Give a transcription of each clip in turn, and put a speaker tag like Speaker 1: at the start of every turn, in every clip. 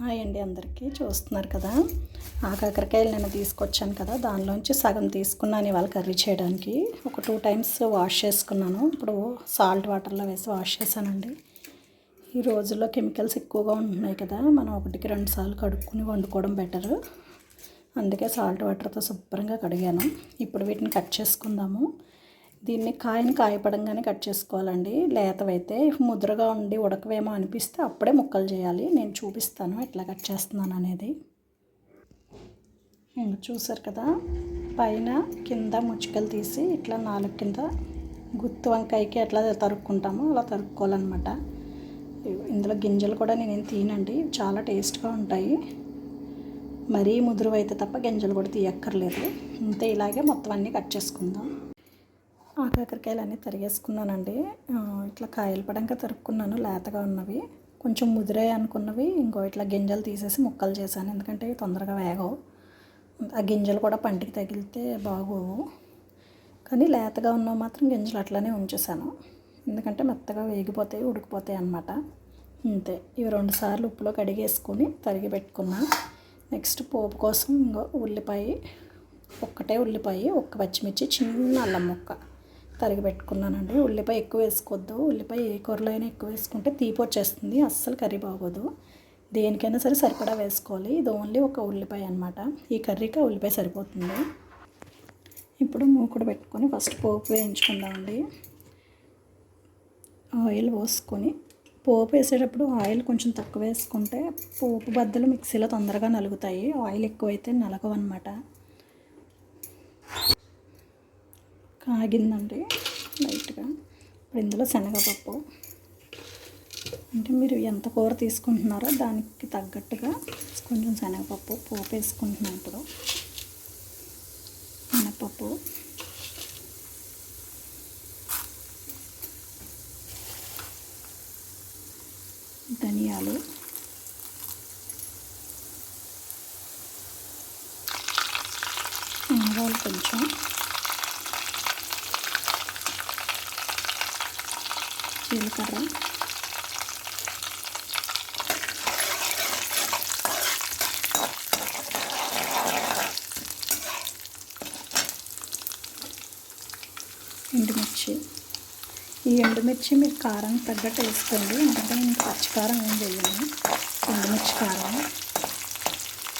Speaker 1: Hi అండి అందరికీ. చూస్తున్నారు కదా? ఆ కాకరకాయలు నేను తీసుకొచ్చాను కదా దానిలోంచి సగం తీసుకున్నాను ఇవాళ కర్రీ చేయడానికి. ఒక టూ టైమ్స్ వాష్ చేసుకున్నాను. ఇప్పుడు సాల్ట్ వాటర్లో వేసి వాష్ చేశానండి. ఈ రోజుల్లో కెమికల్స్ ఎక్కువగా ఉంటున్నాయి కదా మనం ఒకటికి రెండు సార్లు కడుక్కొని వండుకోవడం బెటర్. అందుకే సాల్ట్ వాటర్తో శుభ్రంగా కడిగాను. ఇప్పుడు వీటిని కట్ చేసుకుందాము. దీన్ని కాయని కాయపడంగానే కట్ చేసుకోవాలండి. లేతవైతే ముద్రగా ఉండి ఉడకవేమో అనిపిస్తే అప్పుడే ముక్కలు చేయాలి. నేను చూపిస్తాను ఎట్లా కట్ చేస్తున్నాను అనేది. ఇంకా చూసారు కదా పైన కింద ముచ్చుకలు తీసి ఇట్లా నాలుగు కింద గుత్తి వంకాయకి ఎట్లా తరుక్కుంటామో అలా తరుక్కోవాలన్నమాట. ఇందులో గింజలు కూడా నేనేం తీనండి చాలా టేస్ట్గా ఉంటాయి. మరీ ముదురువైతే తప్ప గింజలు కూడా తీయక్కర్లేదు. అంతే ఇలాగే మొత్తం అన్నీ కట్ చేసుకుందాం. ఆ కాకరకాయలు అన్నీ తరిగేసుకున్నానండి ఇట్లా కాయలు పడంగా తరుక్కున్నాను లేతగా ఉన్నవి. కొంచెం ముదిరాయి అనుకున్నవి ఇంకో ఇట్లా గింజలు తీసేసి ముక్కలు చేశాను. ఎందుకంటే ఇవి తొందరగా వేగవు. ఆ గింజలు కూడా పంటికి తగిలితే బాగోవు. కానీ లేతగా ఉన్నవి మాత్రం గింజలు అట్లానే ఉంచేసాను ఎందుకంటే మెత్తగా వేగిపోతాయి ఉడికిపోతాయి అన్నమాట. అంతే. ఇవి రెండు సార్లు ఉప్పులో కడిగేసుకొని తరిగి పెట్టుకున్నా. నెక్స్ట్ పోపు కోసం ఇంకో ఉల్లిపాయ ఒక్కటే ఉల్లిపాయ ఒక్క పచ్చిమిర్చి చిన్న అల్లం ముక్క. తరిగి పెట్టుకున్నానండి ఉల్లిపాయ ఎక్కువ వేసుకోవద్దు. ఉల్లిపాయ ఏ కూరలో అయినా ఎక్కువ వేసుకుంటే తీపి వచ్చేస్తుంది. అస్సలు కర్రీ బాగోదు. దేనికైనా సరే సరిపడా వేసుకోవాలి. ఇది ఓన్లీ ఒక ఉల్లిపాయ అనమాట ఈ కర్రీకి ఉల్లిపాయ సరిపోతుంది. ఇప్పుడు మూకుడు పెట్టుకొని ఫస్ట్ పోపు వేయించుకుందామండి. ఆయిల్ పోసుకొని పోపు వేసేటప్పుడు ఆయిల్ కొంచెం తక్కువ వేసుకుంటే పోపు బద్దలు మిక్సీలో తొందరగా నలుగుతాయి. ఆయిల్ ఎక్కువైతే నలగవన్నమాట. కాగిందండి. లైట్గా. ఇప్పుడు ఇందులో శనగపప్పు. అంటే మీరు ఎంత కూర తీసుకుంటున్నారో దానికి తగ్గట్టుగా కొంచెం శనగపప్పు పోపు వేసుకుంటున్నాం ఇప్పుడు. శనగపప్పు. ధనియాలు. ఆవాలు కొంచెం. జీలకర్ర ఎండుమిర్చి. ఈ ఎండుమిర్చి మీరు కారం తగ్గట్టు వేసుకోండి. ఎందుకంటే నేను పచ్చికారం ఏం చేయను ఎండుమిర్చి కారం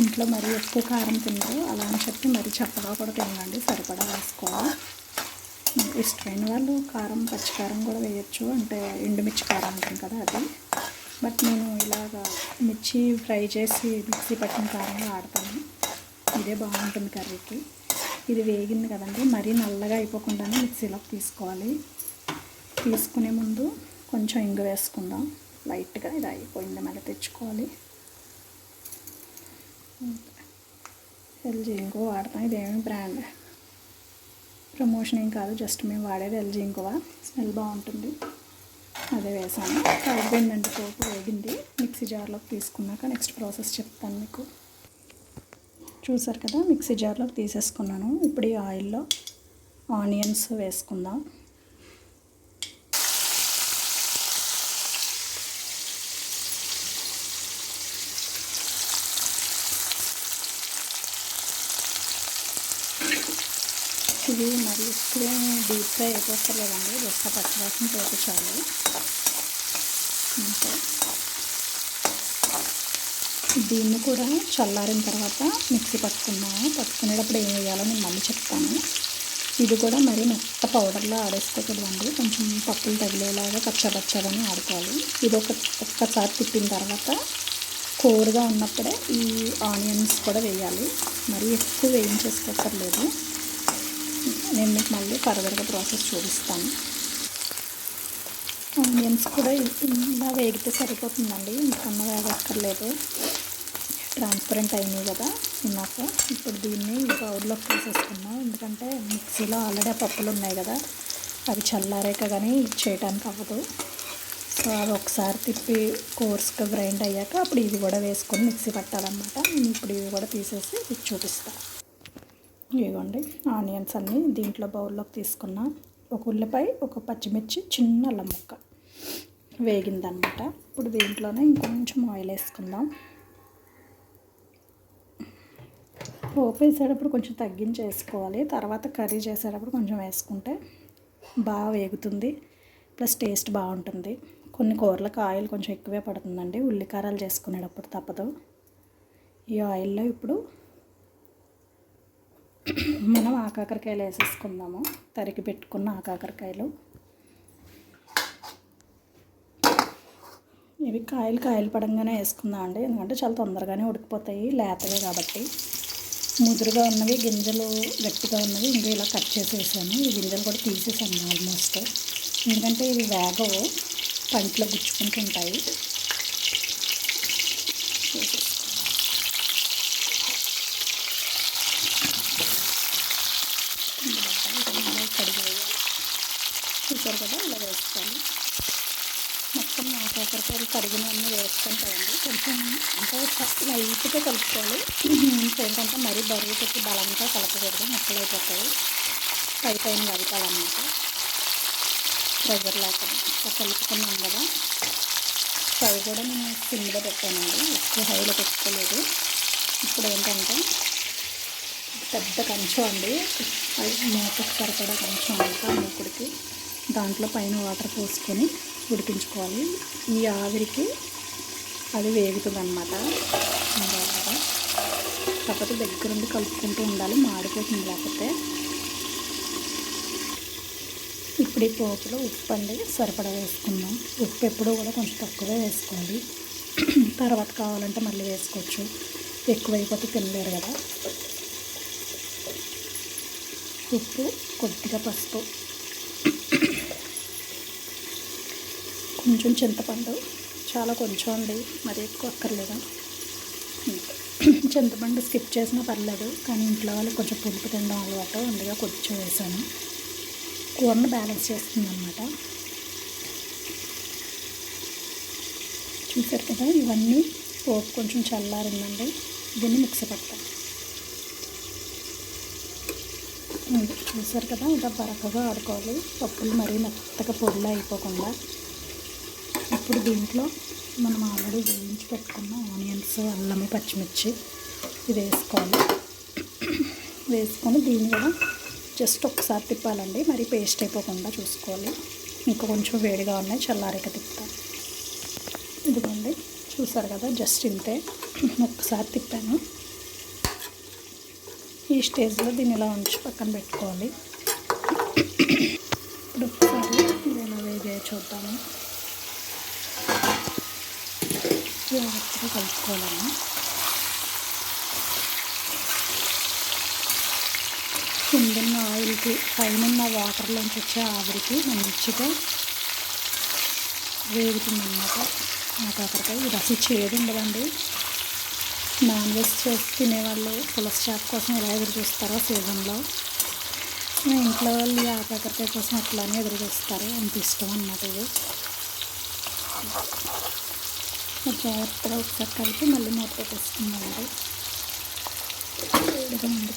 Speaker 1: ఇంట్లో మరీ ఎక్కువ కారం తినరు. అలా అని చెప్పి మరీ చప్పగా కూడా తినండి. సరిపడా వేసుకోవాలి. ఇష్టమైన వాళ్ళు కారం పచ్చికారం కూడా వేయచ్చు. అంటే ఎండుమిర్చి కారం ఉంటుంది కదా అది. బట్ నేను ఇలాగ మిర్చి ఫ్రై చేసి మిక్సీ పట్టిన కారంగా ఆడతాను ఇదే బాగుంటుంది కర్రీకి. ఇది వేగింది కదండి. మరీ నల్లగా అయిపోకుండానే మిక్సీలోకి తీసుకోవాలి. తీసుకునే ముందు కొంచెం ఇంగు వేసుకుందాం. లైట్గా ఇది అయిపోయింది. మళ్ళీ తెచ్చుకోవాలి. ఎల్జీ ఇంకో వాడతాం. ఇదేమి బ్రాండ్? ప్రమోషన్ ఏం కాదు జస్ట్ మేము వాడేది ఎల్జీ ఇంకోవా. స్మెల్ బాగుంటుంది. అదే వేసాను. అయిపోయిందండి పోపు వేగింది. మిక్సీ జార్లోకి తీసుకున్నాక నెక్స్ట్ ప్రాసెస్ చెప్తాను మీకు. చూసారు కదా మిక్సీ జార్లోకి తీసేసుకున్నాను. ఇప్పుడు ఈ ఆయిల్లో ఆనియన్స్ వేసుకుందాం ఇది మరి డీప్ ఫ్రై అయిపోతలేదండి జస్ట్ ఆ పచ్చివాసన పోతే చాలు. అంతే. దీన్ని కూడా చల్లారిన తర్వాత మిక్సీ పట్టుకున్నాము పట్టుకునేటప్పుడు ఏం వేయాలో నేను మళ్ళీ చెప్తాను. ఇది కూడా మరీ మెత్త పౌడర్లో ఆడేసుకోకూడదండి. కొంచెం పప్పులు తగిలేలాగా కచ్చపచ్చగానే ఆడుకోవాలి. ఇది ఒక ఒక్కసారి తిప్పిన తర్వాత కోరుగా ఉన్నప్పుడే ఈ ఆనియన్స్ కూడా వేయాలి. మరీ ఎక్కువ వేయించేసుకోకర్లేదు. నేను మీకు మళ్ళీ ఫర్దర్గా ప్రాసెస్ చూపిస్తాను. ఆనియన్స్ కూడా ఇలా వేగితే సరిపోతుందండి. ఇంకన్నా వేగక్కర్లేదు ట్రాన్స్పరెంట్ అయినాయి కదా ఇన్నాక ఇప్పుడు దీన్ని బౌల్లోకి తీసేసుకున్నాం ఎందుకంటే మిక్సీలో ఆల్రెడీ పప్పులు ఉన్నాయి కదా. అవి చల్లారాక కానీ చేయటానికి అవ్వదు. సో అవి ఒకసారి తిప్పి కోర్స్గా గ్రైండ్ అయ్యాక అప్పుడు ఇది కూడా వేసుకొని మిక్సీ పట్టాలన్నమాట. నేను ఇప్పుడు ఇవి కూడా తీసేసి ఇది చూపిస్తాను ఇదిగోండి ఆనియన్స్ అన్నీ దీంట్లో బౌల్లోకి తీసుకున్న. ఒక ఉల్లిపాయ ఒక పచ్చిమిర్చి చిన్న అల్లం ముక్క వేగిందనమాట. ఇప్పుడు దీంట్లోనే ఇంకొంచెం ఆయిల్ వేసుకుందాం. పోపు వేసేటప్పుడు కొంచెం తగ్గించి వేసుకోవాలి తర్వాత కర్రీ చేసేటప్పుడు కొంచెం వేసుకుంటే బాగా వేగుతుంది. ప్లస్ టేస్ట్ బాగుంటుంది. కొన్ని కూరలకు ఆయిల్ కొంచెం ఎక్కువే పడుతుందండి. ఉల్లికారాలు చేసుకునేటప్పుడు తప్పదు. ఈ ఆయిల్లో ఇప్పుడు మనం ఆకాకరకాయలు వేసేసుకుందాము. తరిగి పెట్టుకున్న ఆకాకరకాయలు. ఇవి కాయలు కాయలు పడంగానే వేసుకుందాం అండి. ఎందుకంటే చాలా తొందరగానే ఉడికిపోతాయి. లేతవే కాబట్టి. ముదురుగా ఉన్నవి గింజలు గట్టిగా ఉన్నవి ఇంకా ఇలా కట్ చేసేసాను. ఈ గింజలు కూడా తీసేసాను ఆల్మోస్ట్. ఎందుకంటే ఇవి వేగవు పంటలో గుచ్చుకుంటుంటాయి కడిగి వేయాలి చూసారు కదా ఇలా వేసుకోండి మొత్తం నా కాకరకాయలు కడిగినవన్నీ వేసుకుంటాయండి కొంచెం అంటే లైట్గా కలుపుకోవాలి. ఏంటంటే మరీ బరువు పెట్టి బలంగా కలపకూడదు ముక్కలు అయిపోతాయి. పై పైన కలపాలన్నమాట. ప్రెజర్ లేకుండా ఇట్లా కలుపుకున్నాం కదా. స్టవ్ కూడా నేను సిమ్లో పెట్టానండి. ఎక్కువ హైలో పెట్టుకోలేదు. ఇప్పుడు ఏంటంటే పెద్ద కంచం అండి. మూతకు సరిపడా కంచం అంతా మూకుడికి దాంట్లో పైన వాటర్ పోసుకొని ఉడికించుకోవాలి. ఈ ఆవిరికి అది వేగుతుంది అనమాట కాకపోతే దగ్గరుండి కలుపుకుంటూ ఉండాలి మాడిపోతుంది లేకపోతే. ఇప్పుడు ఈ పోపులో ఉప్పు అండి సరిపడా వేసుకుందాం. ఉప్పు ఎప్పుడూ కూడా కొంచెం తక్కువే వేసుకోవాలి తర్వాత కావాలంటే మళ్ళీ వేసుకోవచ్చు. ఎక్కువైపోతే తినలేరు కదా. ఉప్పు కొద్దిగా పసుపు. కొంచెం చింతపండు. చాలా కొంచెం అండి మరి ఎక్కువ అక్కర్లేదు. చింతపండు స్కిప్ చేసినా పర్లేదు కానీ ఇంట్లో వాళ్ళు కొంచెం పులుపు తినడం అలవాటు అందుగా కొంచెం వేసాను. కూరను బ్యాలెన్స్ చేస్తుందన్నమాట. చూసారు కదా ఇవన్నీ పోపు కొంచెం చల్లారిందండి దీన్ని మిక్సీ పట్టాలి చూసారు కదా ఇలా బరకగా ఆడుకోవాలి. పప్పులు మరీ మెత్తగా పొడిలా అయిపోకుండా. ఇప్పుడు దీంట్లో మనం ఆల్రెడీ వేయించి పెట్టుకున్న ఆనియన్స్ అల్లము పచ్చిమిర్చి ఇది వేసుకోవాలి. వేసుకొని దీన్ని కూడా జస్ట్ ఒకసారి తిప్పాలండి. మరి పేస్ట్ అయిపోకుండా చూసుకోవాలి. ఇంకా కొంచెం వేడిగా ఉన్నాయి. చల్లారిక తిప్పుతాను ఇదిగోండి. చూసారు కదా? జస్ట్ ఇంతే. ఒక్కసారి తిప్పాను. ఈ స్టేజ్లో దీన్ని ఇలా ఉంచి పక్కన పెట్టుకోవాలి. ఇప్పుడు ఒకసారి ఇది ఎలా వేగే చూద్దాము. జాగ్రత్తగా కలుపుకోవాలమ్మా కిందన్న ఆయిల్కి పైన వాటర్లోంచి వచ్చే ఆవిరికి మంచిగా వేగుతుందన్నమాట ఆ కాకరకాయ ఇది అసలు చేదు ఉండదండి నాన్ వెజ్ చేసి తినేవాళ్ళు పులస చేప కోసం ఎలా ఎదురు చూస్తారో సీజన్లో మా ఇంట్లో వాళ్ళు ఆ కాకరకాయ కోసం అట్లానే ఎదురు చూస్తారు అంత ఇష్టం అన్నమాట ఇది జాగ్రత్తగా ఒకసారి కలిపి మళ్ళీ మూత పెట్టేసుకుందామండి. దీన్ని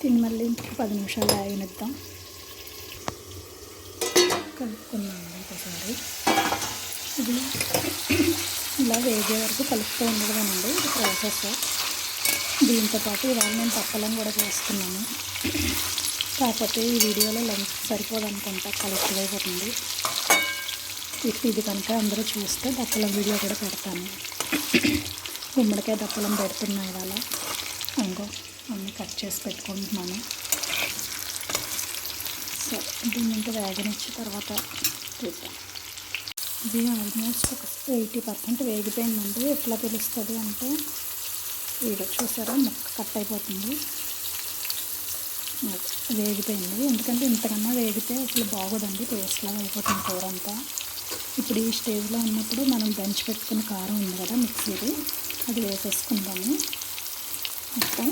Speaker 1: తిని మళ్ళీ పది నిమిషాలు ఆగినిద్దాం. కలుపుకున్నామండి ఒకసారి. ఇది ఇలా వేగే వరకు కలుపుతూ ఉండడమేనండి ఇది ప్రాసెస్. దీంతో పాటు ఇవాళ నేను పప్పలం కూడా చేస్తున్నాను. కాకపోతే ఈ వీడియోలో లెంత్ సరిపోదనుకుంటా కలెక్ట్ అయిపోతుంది. ఇప్పుడు ఇది కనుక అందరూ చూస్తే దప్పలం వీడియో కూడా పెడతాను. గుమ్మడికాయ దప్పలం పెడుతున్నా ఇవాళ. ఇంకో అన్నీ కట్ చేసి పెట్టుకుంటున్నాను. సో దీన్ని ఇంకా వేగనిచ్చిన తర్వాత చూద్దాం. ఇది ఆల్మోస్ట్ ఒక ఎయిటీ పర్సెంట్ వేగిపోయిందండి. ఎట్లా తెలుస్తుంది అంటే వీడు చూసారా? ముక్క కట్ అయిపోతుంది. వేగిపోయింది. ఎందుకంటే ఇంతకన్నా వేగితే అసలు బాగోదండి. టేస్ట్లా అయిపోతుంది కూర అంతా ఇప్పుడు ఈ స్టేజ్లో ఉన్నప్పుడు మనం దంచి పెట్టుకున్న కారం ఉంది కదా మిక్సీది. అది వేసేసుకుందాము. మొత్తం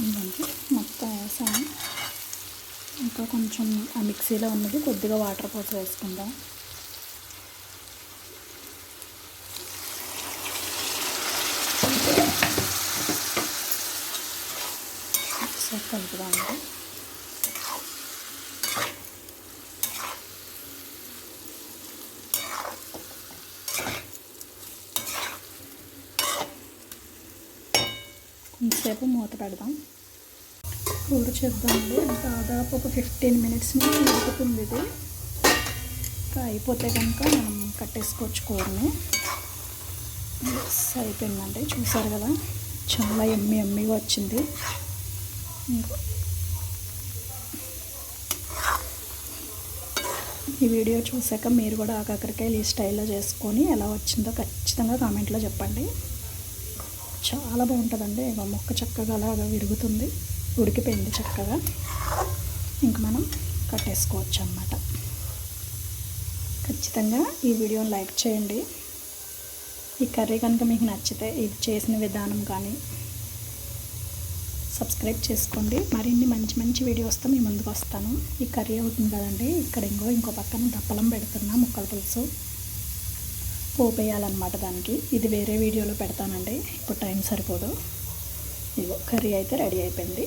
Speaker 1: ఇవ్వండి ఇంకా కొంచెం ఆ మిక్సీలో ఉన్నది కొద్దిగా వాటర్ పోసి వేసుకుందాం. ఒకసారి కలుపుదామండి. కొంతసేపు మూత పెడదాం. కూర చేద్దామండి. దాదాపు ఒక ఫిఫ్టీన్ మినిట్స్ నుంచి ఉడుకుతుంది ఇది అయిపోతే కనుక మనం కట్టేసుకోవచ్చు కూరని. అయిపోయిందండి. చూసారు కదా? చాలా ఎమ్మి ఎమ్మిగా వచ్చింది. ఈ వీడియో చూసాక మీరు కూడా ఆ ఈ స్టైల్లో చేసుకొని ఎలా వచ్చిందో ఖచ్చితంగా కామెంట్లో చెప్పండి. చాలా బాగుంటుందండి. మొక్క చక్కగా అలాగా విరుగుతుంది. ఉడికిపోయింది చక్కగా. ఇంక మనం కట్టేసుకోవచ్చు అన్నమాట. ఖచ్చితంగా ఈ వీడియోని లైక్ చేయండి. ఈ కర్రీ కనుక మీకు నచ్చితే ఇది చేసిన విధానం కానీ సబ్స్క్రైబ్ చేసుకోండి. మరిన్ని మంచి మంచి వీడియోస్తో మీ ముందుకు వస్తాను. ఈ కర్రీ అవుతుంది కదండి. ఇక్కడ ఇంకో ఇంకో పక్కన దప్పలం పెడుతున్నా ముక్కల పులుసు పోపేయాలన్నమాట దానికి. ఇది వేరే వీడియోలో పెడతానండి. ఇప్పుడు టైం సరిపోదు. ఇదిగో కర్రీ అయితే రెడీ అయిపోయింది.